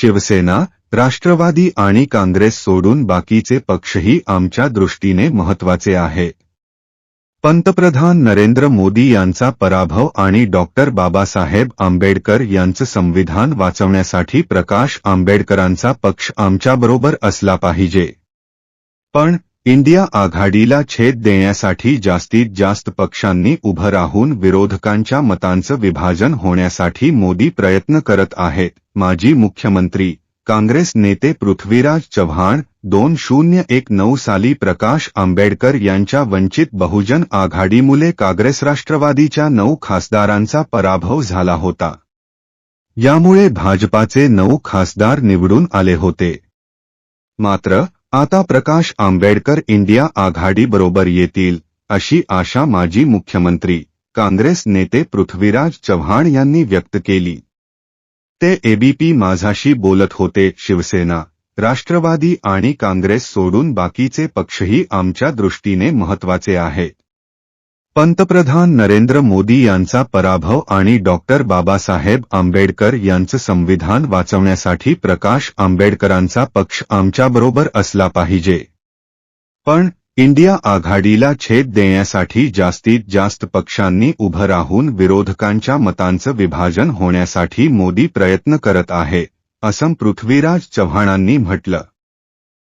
शिवसेना राष्ट्रवादी आणि काँग्रेस सोडून बाकीचे पक्षही आमच्या दृष्टीने महत्त्वाचे आहे. पंतप्रधान नरेंद्र मोदी यांचा पराभव आणि डॉक्टर बाबासाहेब आंबेडकर यांचं संविधान वाचवण्यासाठी प्रकाश आंबेडकरांचा पक्ष आमच्याबरोबर असला पाहिजे. पण इंडिया आघाडीला छेद देण्यासाठी जास्तीत जास्त पक्षांनी उभं राहून विरोधकांच्या मतांचं विभाजन होण्यासाठी मोदी प्रयत्न करत आहेत. माजी मुख्यमंत्री काँग्रेस नेते पृथ्वीराज चव्हाण दोन शून्य एक नऊ साली प्रकाश आंबेडकर यांच्या वंचित बहुजन आघाडीमुळे काँग्रेस राष्ट्रवादीच्या नऊ खासदारांचा पराभव झाला होता. यामुळे भाजपाचे नऊ खासदार निवडून आले होते. मात्र आता प्रकाश आंबेडकर इंडिया आघाडीबरोबर येतील अशी आशा माजी मुख्यमंत्री काँग्रेस नेते पृथ्वीराज चव्हाण यांनी व्यक्त केली. ते एबीपी माझाशी बोलत होते शिवसेना राष्ट्रवादी आणि काँग्रेस सोडून बाकीचे पक्षही आमच्या दृष्टीने महत्त्वाचे आहेत. पंतप्रधान नरेंद्र मोदी यांचा पराभव आणि डॉक्टर बाबासाहेब आंबेडकर यांचं संविधान वाचवण्यासाठी प्रकाश आंबेडकरांचा पक्ष आमच्याबरोबर असला पाहिजे. पण इंडिया आघाडीला छेद देण्यासाठी जास्तीत जास्त पक्षांनी उभं राहून विरोधकांच्या मतांचं विभाजन होण्यासाठी मोदी प्रयत्न करत आहे असं पृथ्वीराज चव्हाणांनी म्हटलं.